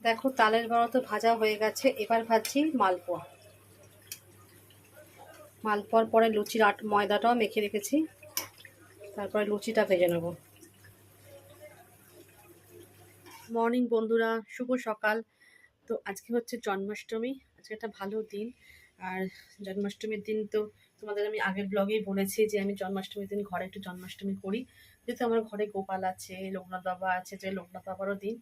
দেখো, তালের বড়া তো ভাজা হয়ে গেছে, এবার ভাজছি মালপোয়া। মালপোয়ার পরে লুচির আট ময়দাটাও মেখে রেখেছি, তারপরে লুচিটা ভেজে নেব। মর্নিং বন্ধুরা, শুভ সকাল। তো আজকে হচ্ছে জন্মাষ্টমী, আজকে একটা ভালো দিন। আর জন্মাষ্টমীর দিন তো তোমাদের আমি আগের ব্লগেই বলেছি যে আমি জন্মাষ্টমীর দিন ঘরে একটু জন্মাষ্টমী করি। যেহেতু আমার ঘরে গোপাল আছে, লোকনাথ বাবা আছে, যে লোকনাথ বাবারও দিন।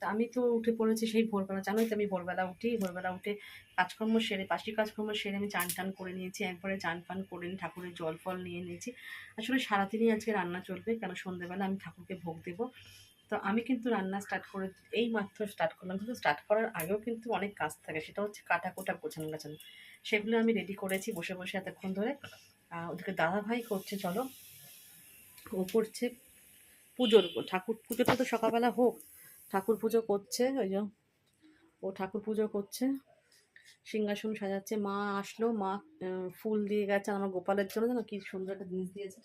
তা আমি তো উঠে পড়েছি সেই ভোরবেলা জানোই তো আমি ভোরবেলা উঠি ভোরবেলা উঠে কাজকর্ম সেরে পাশি কাজকর্ম সেরে আমি চান টান করে নিয়েছি একবারে চান পান করে নিয়ে ঠাকুরের জল ফল নিয়ে নিয়েছি আসলে সারাদিনই আজকে রান্না চলবে কেন সন্ধ্যেবেলা আমি ঠাকুরকে ভোগ দেবো। তো আমি কিন্তু রান্না স্টার্ট করে এই মাত্র স্টার্ট করলাম কিন্তু স্টার্ট করার আগেও কিন্তু অনেক কাজ থাকে সেটা হচ্ছে কাটা কোটা গোছানো গাছানো। সেগুলো আমি রেডি করেছি বসে বসে এতক্ষণ ধরে। আহ, ওদেরকে দাদা ভাই করছে চলো। ও করছে পুজোর ঠাকুর পুজোটা তো সকালবেলা হোক ঠাকুর পুজো করছে, ওই যে ও ঠাকুর পুজো করছে। সিংহাসন সাজাচ্ছে, মা আসলো, মা ফুল দিয়ে গেছে। আমার গোপালের জন্য যেন কি সুন্দর একটা জিনিস দিয়েছে।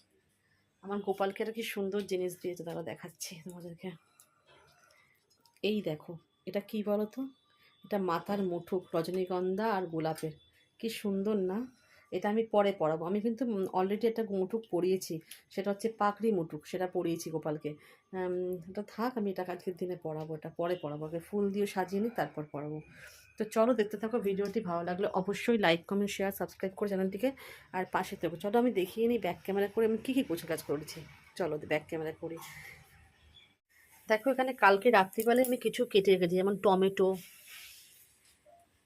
আমার গোপালকে একটা কি সুন্দর জিনিস দিয়েছে তারা দেখাচ্ছি তোমাদেরকে। এই দেখো, এটা কি বলো তো এটা মাথার মুঠুক রজনীগন্ধা আর গোলাপের। কি সুন্দর না? এটা আমি পরে পড়াবো আমি কিন্তু অলরেডি একটা মুঠুক পড়িয়েছি সেটা হচ্ছে পাকড়ি মুঠুক সেটা পড়িয়েছি গোপালকে। এটা থাক, আমি এটা আজকের দিনে পড়াবো এটা পরে পড়াবো আগে ফুল দিয়ে সাজিয়ে নিই, তারপর পড়াবো তো চলো, দেখতে থাকো, ভিডিওটি ভালো লাগলে অবশ্যই লাইক কমেন্ট শেয়ার সাবস্ক্রাইব করে চ্যানেলটিকে আর পাশে থাকো। চলো, আমি দেখিয়ে নিই ব্যাক ক্যামেরা করে আমি কী কী কাজ করেছি। চলো ব্যাক ক্যামেরা করি। দেখো, এখানে কালকে রাত্রিবেলায় আমি কিছু কেটে রেখেছি, যেমন টমেটো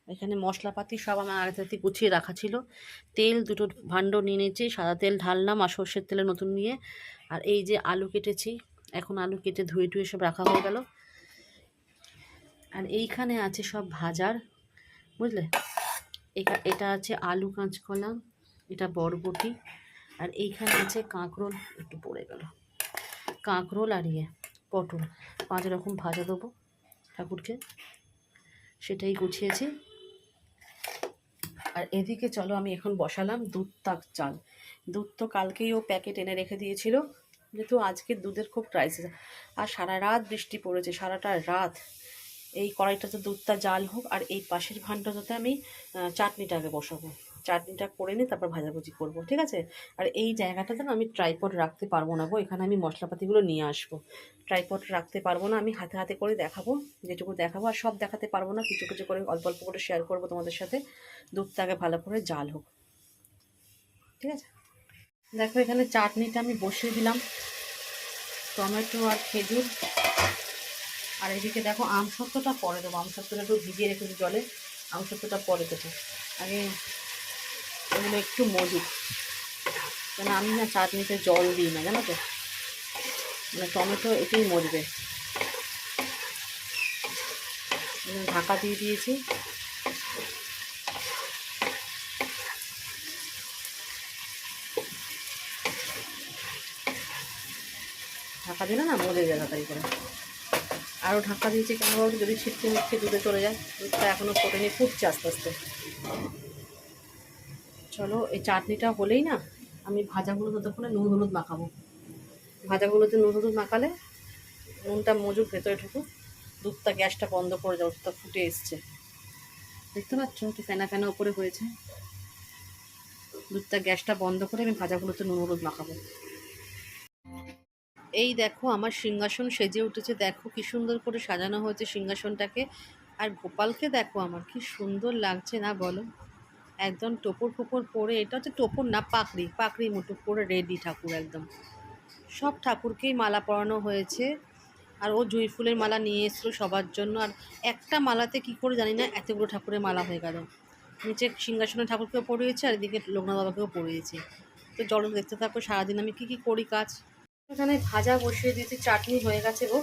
এখানে মশলাপাতি সব আমার থেকে গুছিয়ে রাখা ছিল। তেল দুটো ভাণ্ড নিয়ে নিয়েছি, সাদা তেল ঢাললাম আর সর্ষের তেলে নতুন নিয়ে। আর এই যে আলু কেটেছি, এখন আলু কেটে ধুয়ে টুয়ে সব রাখা হয়ে গেল। আর এইখানে আছে সব ভাজার, বুঝলে? এটা এটা আছে আলু কাঁচকলা, এটা বরবটি, আর এইখানে আছে কাঁকরোল, একটু পড়ে গেল। কাঁকরোল আর ইয়ে পটল, পাঁচ রকম ভাজা দেবো ঠাকুরকে। সেটাই গুছিয়েছি। আর এদিকে চলো আমি এখন বসালাম দুধ তাক চাল। দুধ তো কালকেই ও প্যাকেট এনে রেখে দিয়েছিল, যেহেতু আজকে দুধের খুব ক্রাইসিস আর সারা রাত বৃষ্টি পড়েছে, সারাটা রাত। এই কড়াইটাতে দুধটা জাল হোক আর এই পাশের ভাণ্ডটাতে আমি চাটনিটাকে বসাবো। চাটনিটা করে নিয়ে তারপর ভাজাভুজি করব, ঠিক আছে? আর এই জায়গাটাতে না আমি ট্রাইপড রাখতে পারব না গো, এখানে আমি মশলাপাতিগুলো নিয়ে আসব। ট্রাইপড রাখতে পারব না, আমি হাতে হাতে করে দেখাবো, যেটুকু দেখাবো, আর সব দেখাতে পারব না, কিছু কিছু করে অল্প অল্প করে শেয়ার করব তোমাদের সাথে। দুধটাকে ভালো করে জাল হোক। ঠিক আছে? দেখো এখানে চাটনিটা আমি বসিয়ে দিলাম। টমেটো আর খেজুর। আর এদিকে দেখো আম আমসত্ত্বটা পরে দেবো, আমসত্ত্বটা একটু ভিজিয়ে রেখেছি জলে আম আমসত্ত্বটা পরে দেবো। আগে এগুলো একটু মজুক কেন আমি না চাটনিতে জল দিই না, জানো তো? মানে টমেটো এটাই মজবে ঢাকা দিয়ে দিয়েছি। ঢাকা দিলে না মজে যায় তাড়াতাড়ি করে। আরও ঢাকা দিয়েছি কেন যদি ছিটকে মিটকে দুধে চলে যায়, দুধটা এখনও ফোটেনি ফুটছে আস্তে আস্তে। চলো, এই চাটনিটা হলেই না আমি ভাজাগুলো ততক্ষণে নুন হলুদ মাখাবো। ভাজাগুলোতে নুন হলুদ মাখালে নুনটা মজুক ভেতরে ঢুকুক, দুধটা গ্যাসটা বন্ধ করে যাও দুধটা ফুটে এসছে। দেখতে পাচ্ছ একটু ফেনা ফেনা উপরে হয়েছে? দুধটা গ্যাসটা বন্ধ করে আমি ভাজাগুলোতে নুন হলুদ মাখাবো। এই দেখো, আমার সিংহাসন সেজে উঠেছে। দেখো কি সুন্দর করে সাজানো হয়েছে সিংহাসনটাকে। আর গোপালকে দেখো আমার, কি সুন্দর লাগছে না বলো? একদম টোপর ফোপর পরে, এটা হচ্ছে টোপর না, পাকড়ি পাকড়ি মুটুক পরে রেডি ঠাকুর একদম। সব ঠাকুরকেই মালা পরানো হয়েছে। আর ও জুঁই ফুলের মালা নিয়ে এসেছিল সবার জন্য। আর একটা মালাতে কি করে জানি না, এতগুলো ঠাকুরের মালা হয়ে গেল। নিচে সিংহাসনে ঠাকুরকেও পরিয়েছে, আর এদিকে লোকনাথ বাবাকেও পরিয়েছে। তো জল দেখতে থাকো, সারাদিন আমি কি কি করি কাজ। এখানে ভাজা বসিয়ে দিয়েছি, চাটনি হয়ে গেছে গো।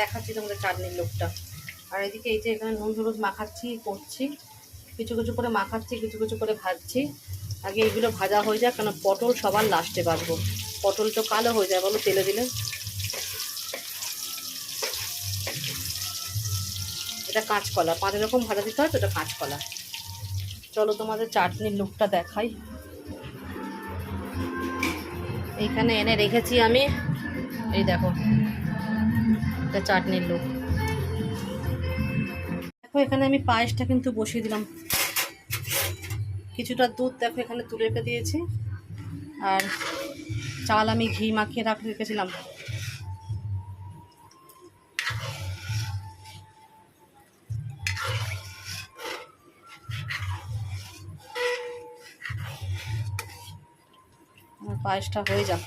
দেখাচ্ছি তোমাদের চাটনির লোকটা। আর এদিকে এই যে এখানে নুন হলুদ মাখাচ্ছি, করছি। কিছু কিছু করে মাখাচ্ছি, কিছু কিছু করে ভাজছি। আগে এগুলো ভাজা হয়ে যাক, কেন পটল সবার লাস্টে বাঁধবো পটল তো কালো হয়ে যায়, বলো তেলে দিলে। এটা কাঁচকলা, পাঁচ রকম ভাজা দিতে হয় তো, এটা কাঁচকলা। চলো তোমাদের চাটনির লুকটা দেখাই। এইখানে এনে রেখেছি আমি। এই দেখো, এটা চাটনির লুক এখানে আমি পায়েসটা কিন্তু বসিয়ে দিলাম। কিছুটা দুধ দেখো, এখানে তুলে রেখে দিয়েছি। আর চাল আমি ঘি মাখিয়ে রাখ রেখেছিলাম। পায়েসটা হয়ে যাক।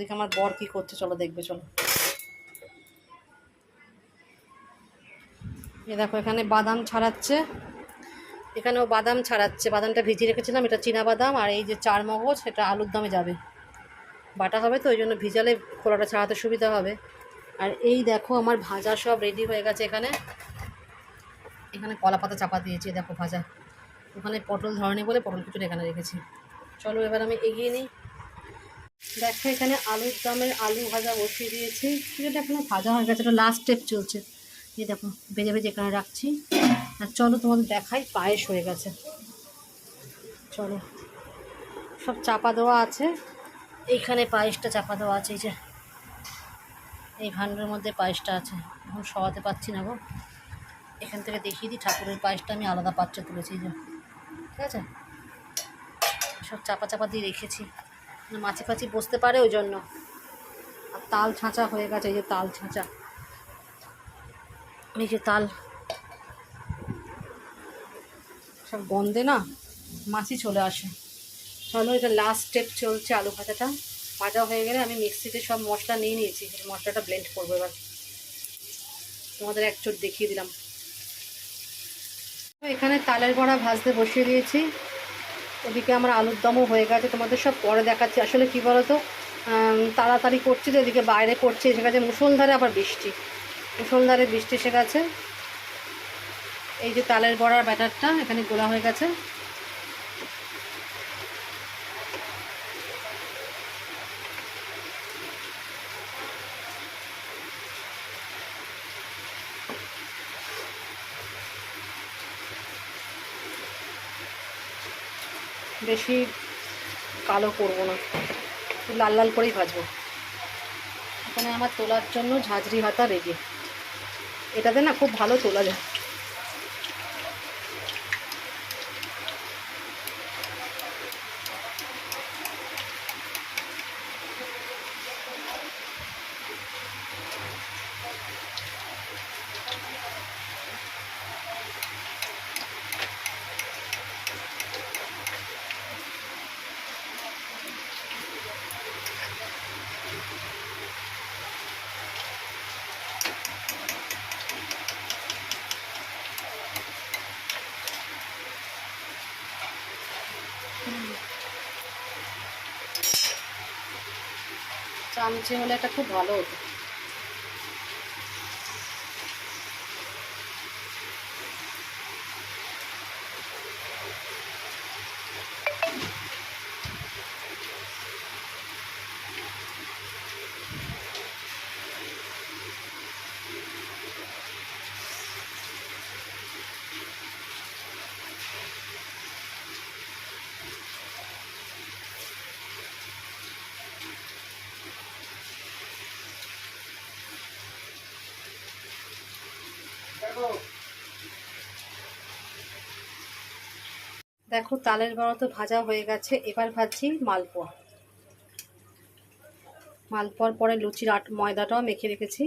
ওদিকে আমার বর কি করছে, চলো দেখবে, চলো। এ দেখো, এখানে বাদাম ছাড়াচ্ছে। এখানেও বাদাম ছাড়াচ্ছে। বাদামটা ভিজিয়ে রেখেছিলাম, এটা চীনা বাদাম, আর এই যে চার মগজ, সেটা আলুর দামে যাবে। বাটা হবে তো, ওই জন্য ভিজালে খোলাটা ছাড়াতে সুবিধা হবে। আর এই দেখো, আমার ভাজা সব রেডি হয়ে গেছে এখানে। এখানে কলা পাতা চাপা দিয়েছি দেখো ভাজা। ওখানে পটল ধরনে বলে পটল কিছুটা এখানে রেখেছি। চলো, এবার আমি এগিয়ে নিই। দেখো, এখানে আলুর দামের আলু ভাজা বসিয়ে দিয়েছি। এখনও ভাজা হয়ে গেছে, এটা লাস্ট স্টেপ চলছে। এই দেখো, ভেজে ভেজে এখানে রাখছি। আর চলো তোমাদের দেখাই, পায়েস হয়ে গেছে। চলো, সব চাপা দেওয়া আছে। এইখানে পায়েসটা চাপা দেওয়া আছে, এই যে। এই ভাণ্ডের মধ্যে পায়েসটা আছে। এখন সরাতে পারছি না গো। এখান থেকে দেখিয়ে দিই, ঠাকুরের পায়েসটা আমি আলাদা পাত্রে তুলেছি যে। ঠিক আছে? সব চাপা চাপা দিয়ে রেখেছি। মাছি ফাছি বসতে পারে ওই জন্য। আর তাল ছাঁচা হয়ে গেছে, এই যে তাল ছাঁচা। এই যে তাল। সব গন্ধে না মাছি চলে আসে। চলো, এটা লাস্ট স্টেপ চলছে আলু ভাজাটা। ভাজা হয়ে গেলে আমি মিক্সিতে সব মশলা নিয়ে নিয়েছি। মশলাটা ব্লেন্ড করব এবার। তোমাদের এক চোট দেখিয়ে দিলাম। এখানে তালের বড়া ভাজতে বসিয়ে দিয়েছি। ওদিকে আমার আলুর দমও হয়ে গেছে, তোমাদের সব পরে দেখাচ্ছি। আসলে কী বলো তো তাড়াতাড়ি করছি তো, এদিকে বাইরে করছি, এসে গেছে মুসলধারে আবার বৃষ্টি। মুসলধারে বৃষ্টি এসে গেছে। এই যে তালের বড়ার ব্যাটারটা এখানে গোলা হয়ে গেছে। বেশি কালো করব না। লাল লাল করেই ভাজবো। এখানে আমার তোলার জন্য ঝাঁঝরি হাতা রেগে। এটাতে না খুব ভালো তোলা যায়। চামচে হলে এটা খুব ভালো হতো। দেখো, তালের বড়া তো ভাজা হয়ে গেছে, এবার ভাজছি মালপোয়া। মালপোয়ার পরে লুচির আট ময়দাটাও মেখে রেখেছি,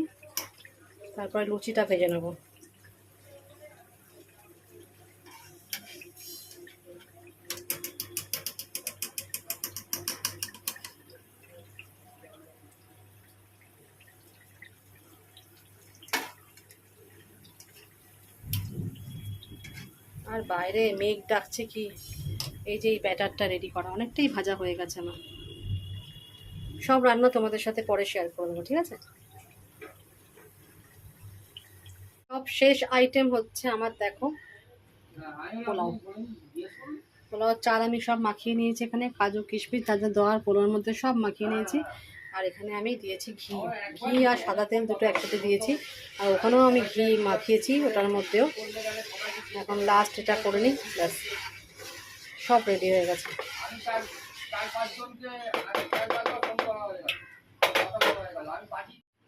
তারপরে লুচিটা ভেজে নেব। আর বাইরে মেঘ ডাকছে কি? এই যে এই ব্যাটারটা রেডি করা, অনেকটাই ভাজা হয়ে গেছে আমার। সব রান্না তোমাদের সাথে পরে শেয়ার করে দেবো, ঠিক আছে? সব শেষ আইটেম হচ্ছে আমার, দেখো, পোলাও। পোলাও চাল আমি সব মাখিয়ে নিয়েছি এখানে, কাজু, কিশমিশ তাদের দেওয়ার পোলাওর মধ্যে সব মাখিয়ে নিয়েছি। আর এখানে আমি দিয়েছি ঘি। ঘি আর সাদা তেল দুটো একসাথে দিয়েছি। আর ওখানেও আমি ঘি মাখিয়েছি ওটার মধ্যেও। এখন লাস্ট এটা করে নিই, ব্যাস। সব রেডি হয়ে গেছে।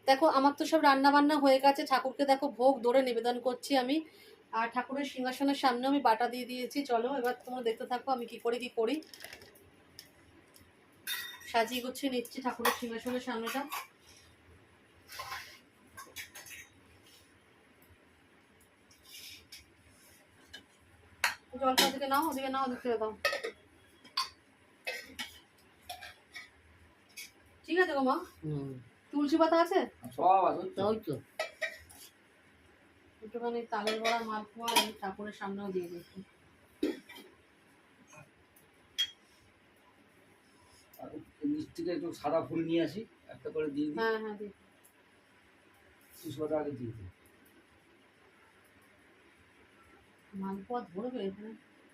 দেখো, আমার তো সব রান্না বান্না হয়ে গেছে। ঠাকুরকে দেখো, ভোগ দৌড়ে নিবেদন করছি আমি। আর ঠাকুরের সিংহাসনের সামনে আমি বাটা দিয়ে দিয়েছি। চলো, এবার তোমরা দেখতে থাকো আমি কি করে, কি করি। সাজিয়ে গুছিয়ে নিচ্ছি ঠাকুরের সিংহাসনের সামনেটা। জলটা ওদিকে নাও ওদিকে নাও ওদিকে ছেড়ে দাও। ঠিক আছে গো মা? তুলসী পাতা আছে? সব আছে। ওই তো। একটুখানি তালের বড়া মালপোয়া আমি ঠাকুরের সামনেও দিয়ে দিচ্ছি আর নিচ থেকে একটু সাদা ফুল নিয়ে আসি একটা করে দিয়ে দিই। হ্যাঁ হ্যাঁ দিই। আগে দিয়ে দিই। মালপোয়া ধরবে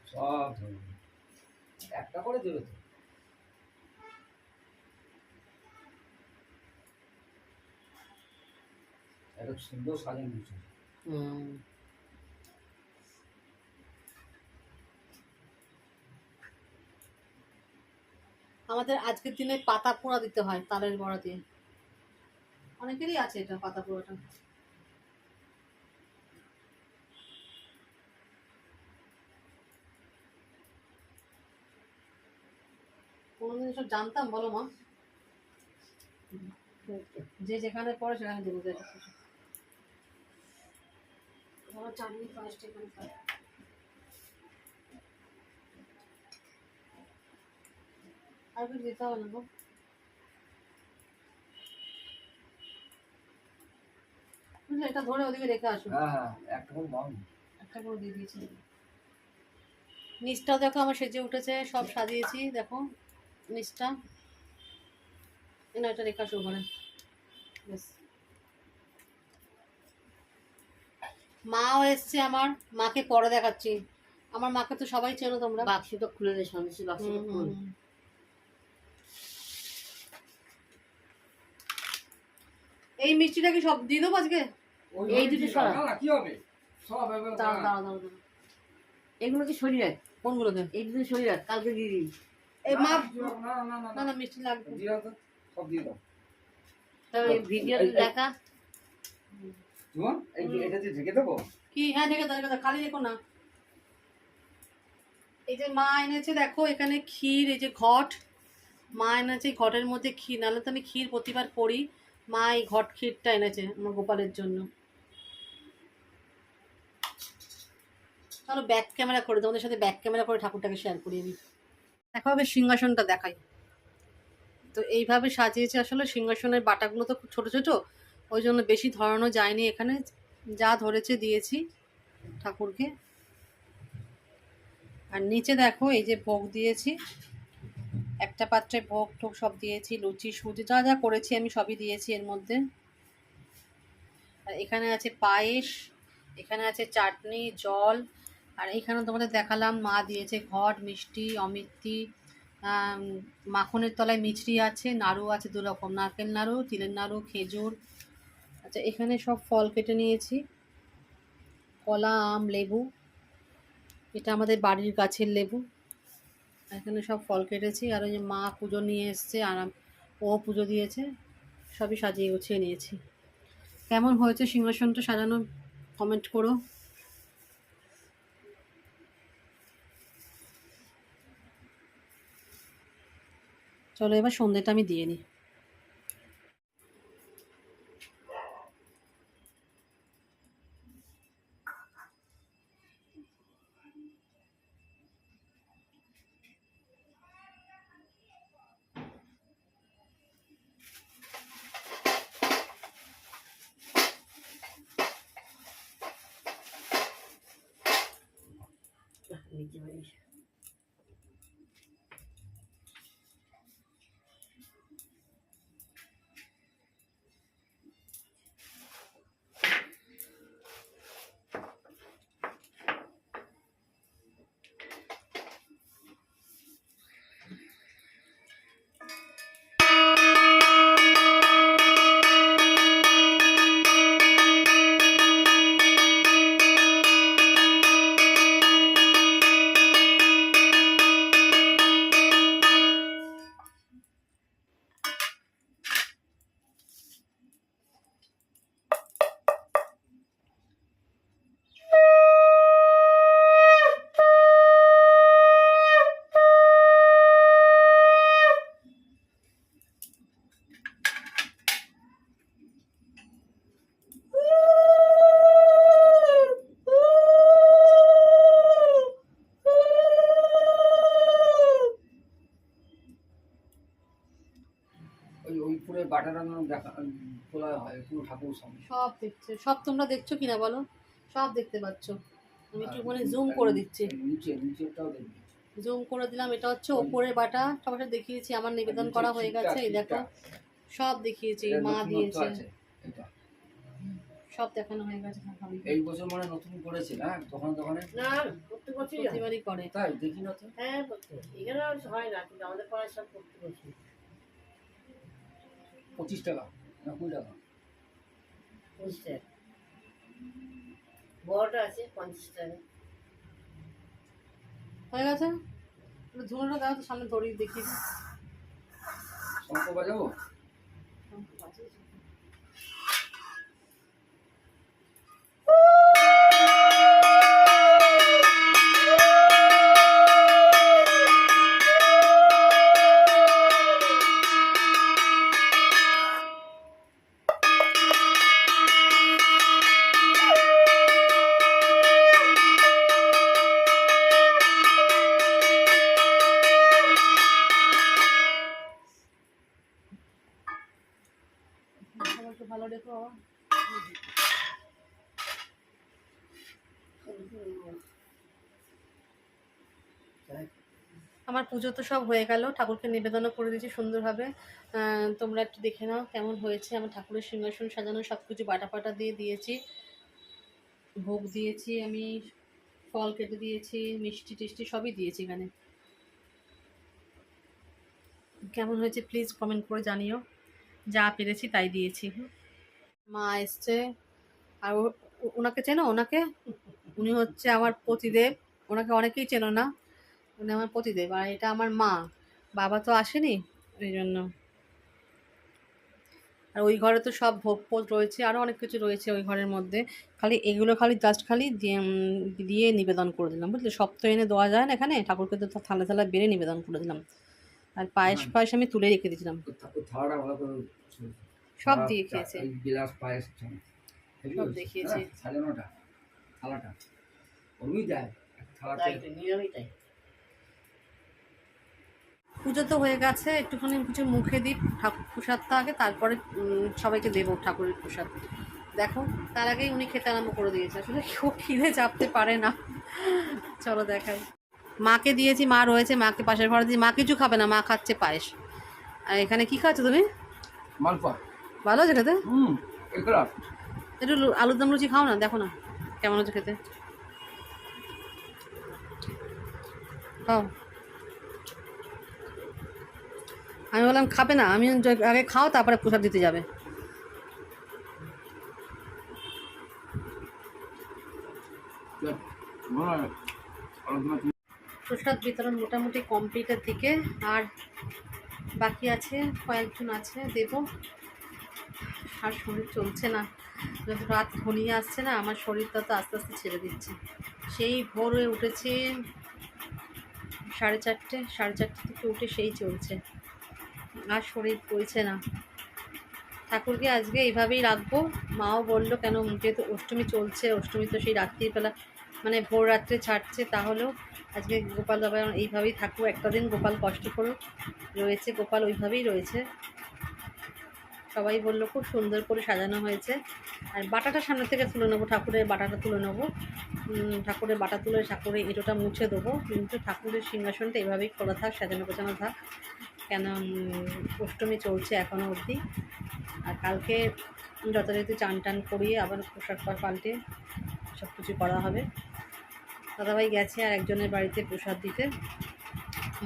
সব একটা করে দেবে তো। একটা সুন্দর সাজানো হুম। আমাদের আজকের দিনে পাতা পোড়া দিতে হয় তালের বড়া দিয়ে। অনেকেরই আছে এটা পাতা পোড়াটা। কোনোদিন এসব জানতাম বলো মা। যে যেখানে পড়ে সেখানে দেবো দেয় ধরো চাটনি ফার্স্ট এখানে আর কিছু দিতে হবে না গো। এটা ধরে ওদিকে রেখে হ্যাঁ হ্যাঁ একটা করে দাও। একটা করে দিয়ে দিয়েছি। নিচটাও দেখো আমার সেজে উঠেছে সব সাজিয়েছি দেখো। নিচটা। এটা রেখে ওখানে মাও এসছে আমার। মাকে পরে দেখাচ্ছি। আমার মাকে তো সবাই চেনো তোমরা। বাক্সটা খুলে দে বাক্সটা খুল। এই মিষ্টিটা কি সব দিয়ে দেবো আজকে? এই দুটো না কি হবে? সব দাঁড়াও দাঁড়াও দাঁড়াও। এগুলো কি শরীর রাখ কোনগুলোকে এই দুটো শরীর কালকে দিয়ে দিবি। এই মা না না মিষ্টি লাগবে। দাও তো সব দিয়ে দাও তবে ভিডিওতে দেখা। তোমার এই এটা দিয়ে ঢেকে দেবো? কি? হ্যাঁ দেখে দাও দাও খালি দেখো না। এই যে মা এনেছে দেখো এখানে ক্ষীর এই যে ঘট। মা এনেছে এই ঘটের মধ্যে ক্ষীর নাহলে তো আমি ক্ষীর প্রতিবার করি। মা এই ঘট ক্ষীরটা এনেছে আমার গোপালের জন্য। চলো ব্যাক ক্যামেরা করে তোমাদের সাথে ব্যাক ক্যামেরা করে ঠাকুরটাকে শেয়ার করি আমি দেখো আগে সিংহাসনটা দেখাই। তো এইভাবে সাজিয়েছে আসলে, সিংহাসনের বাটাগুলো তো খুব ছোটো ছোটো। ওই জন্য বেশি ধরানো যায়নি এখানে। যা ধরেছে দিয়েছি ঠাকুরকে। আর নিচে দেখো, এই যে ভোগ দিয়েছি। একটা পাত্রে ভোগ টোগ সব দিয়েছি, লুচি, সুজি, যা যা করেছি আমি সবই দিয়েছি এর মধ্যে। আর এখানে আছে পায়েস, এখানে আছে চাটনি, জল আর এখানে তোমাদের দেখালাম, মা দিয়েছে ঘট, মিষ্টি, অমিত্তি মাখনের তলায় মিছরি আছে, নাড়ু আছে দু রকম, নারকেল নাড়ু, তিলের নাড়ু, খেজুর। আচ্ছা এখানে সব ফল কেটে নিয়েছি। কলা, আম, লেবু, এটা আমাদের বাড়ির গাছের লেবু। এখানে সব ফল কেটেছি, আর ওই যে মা পুজো নিয়ে এসছে, আর ও পুজো দিয়েছে, সবই সাজিয়ে গুছিয়ে নিয়েছি। কেমন হয়েছে সিংহাসনটা সাজানো কমেন্ট করো। চলো এবার সন্ধ্যেটা আমি দিয়ে নিই দেখা তোলা হয় পুরো ঠাকুর সামনে। সব দেখছে। সব তোমরা দেখছ কিনা বলো? সব দেখতে পাচ্ছ। আমি একটু মানে জুম করে দিচ্ছি। নিচে নিচেটাও দেখবি। জুম করে দিলাম এটা হচ্ছে ওপরের বাটা। সবার দেখিয়েছি আমার নিবেদন করা হয়ে গেছে এই দেখো। সব দেখিয়েছি মা দিয়েছে। সব দেখানো হয়ে গেছে এই বছর মানে নতুন করেছে না দোকানে দোকানে? না প্রত্যেক বছরই করে। তাই দেখি না তো। হ্যাঁ প্রত্যেক এখানে হয় না কিন্তু আমাদের পাড়ায় সব প্রত্যেক বছর পঁচিশ টাকা না কুড়ি টাকা? পঁচিশ টাকা বড়টা আছে পঞ্চাশ টাকা। হয়ে গেছে? ধুনোটা দাও তো সামনে ধরি দেখি শঙ্কর বাজাবো? পুজো তো সব হয়ে গেল। ঠাকুরকে নিবেদনও করে দিয়েছি সুন্দরভাবে। তোমরা একটু দেখে নাও কেমন হয়েছে। আমার ঠাকুরের সিংহাসন সাজানো সব কিছু বাটা ফাটা দিয়ে দিয়েছি। ভোগ দিয়েছি আমি, ফল কেটে দিয়েছি, মিষ্টি টিষ্টি সবই দিয়েছি এখানে। কেমন হয়েছে প্লিজ কমেন্ট করে জানিও। যা পেরেছি তাই দিয়েছি। মা এসছে। আর ওনাকে চেনো? ওনাকে? উনি হচ্ছে আমার পতিদেব। ওনাকে অনেকেই চেনো না। উনি আমার পতিদেব আর এটা আমার মা। বাবা তো আসেনি ওই জন্য আর ওই ঘরে তো সব ভোগ ফোগ রয়েছে আরও অনেক কিছু রয়েছে ওই ঘরের মধ্যে। খালি এগুলো খালি জাস্ট খালি দিয়ে দিয়ে নিবেদন করে দিলাম বুঝলে? সব তো এনে দেওয়া যায় না এখানে ঠাকুরকে তো থালা থালা বেড়ে নিবেদন করে দিলাম। আর পায়েস পায়েস আমি তুলে রেখে দিয়েছিলাম। সব দিয়ে খেয়েছে। গ্লাস পায়েস সব। হ্যাঁ, থালাটা। ওরই দেয় একটা থালাতে তাই তো নিয়মই তাই পুজো তো হয়ে গেছে একটুখানি কিছু মুখে দিই ঠাকুর প্রসাদটা আগে তারপরে সবাইকে দেবো ঠাকুরের প্রসাদ। দেখো তার আগেই উনি খেতে আরম্ভ করে দিয়েছে আসলে কেউ খিদে চাপতে পারে না। চলো দেখাই। মাকে দিয়েছি মা রয়েছে মাকে পাশের ঘরে দিয়ে মা কিছু খাবে না মা খাচ্ছে পায়েস। আর এখানে কি খাচ্ছ তুমি? মালপা ভালো আছে খেতে? হুম একটু আলুর দম লুচি খাও না দেখো না কেমন হচ্ছে খেতে। খাও। আমি বললাম, খাবে না আমি আগে খাও, তারপরে প্রসাদ দিতে যাবে। প্রসাদ বিতরণ মোটামুটি কমপ্লিটের দিকে, আর বাকি আছে, কয়েকজন আছে, দেবো। আর শরীর চলছে না। যত রাত ঘনিয়ে আসছে না, আমার শরীরটা তো আস্তে আস্তে ছেড়ে দিচ্ছে। সেই ভোর উঠেছে সাড়ে চারটে সাড়ে চারটে থেকে উঠে সেই চলছে। আর শরীর বলছে না। ঠাকুরকে আজকে এইভাবেই রাখব। মাও বলল, কেন? যেহেতু অষ্টমী চলছে, অষ্টমী তো সেই রাত্রিবেলা মানে ভোর রাত্রে ছাড়ছে, তাহলেও আজকে গোপাল বাবা এইভাবেই থাকব একটা দিন গোপাল কষ্ট করুক। রয়েছে গোপাল, ওইভাবেই রয়েছে। সবাই বলল, খুব সুন্দর করে সাজানো হয়েছে। আর বাটাটা সামনে থেকে তুলে নেব, ঠাকুরের বাটাটা তুলে নেব। ঠাকুরের বাটা তুলে ঠাকুরের এঁটোটা মুছে দেবো। কিন্তু ঠাকুরের সিংহাসনটা এভাবেই খোলা থাক, সাজানো গোছানো থাক। কেন অষ্টমী চলছে এখনও অবধি। আর কালকে যথারীতি চান টান করিয়ে আবার পোশাক পাল্টে সব কিছু করা হবে। দাদাভাই গেছে আর একজনের বাড়িতে প্রসাদ দিতে।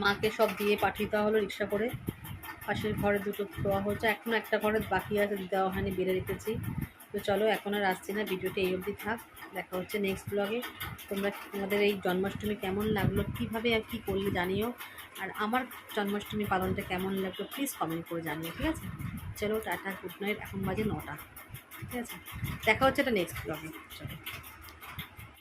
মাকে সব দিয়ে পাঠিয়ে দেওয়া হলো রিক্সা করে। পাশের ঘরে দুটো দেওয়া হয়েছে। এখনও একটা ঘরে বাকি আছে, দেওয়া হয়নি, বেড়ে রেখেছি। তো চলো, এখন আর আসছি না, ভিডিওটি এই অবধি থাক, দেখা হচ্ছে নেক্সট ব্লগে তোমরা তোমাদের এই জন্মাষ্টমী কেমন লাগল, কীভাবে আর কী করলে জানিও, আর আমার জন্মাষ্টমী পালনটা কেমন লাগল প্লিজ কমেন্ট করে জানিও, ঠিক আছে? চলো, টাটা গুড নাইট এখন বাজে নটা, ঠিক আছে? দেখা হচ্ছে এটা নেক্সট ব্লগে চলো।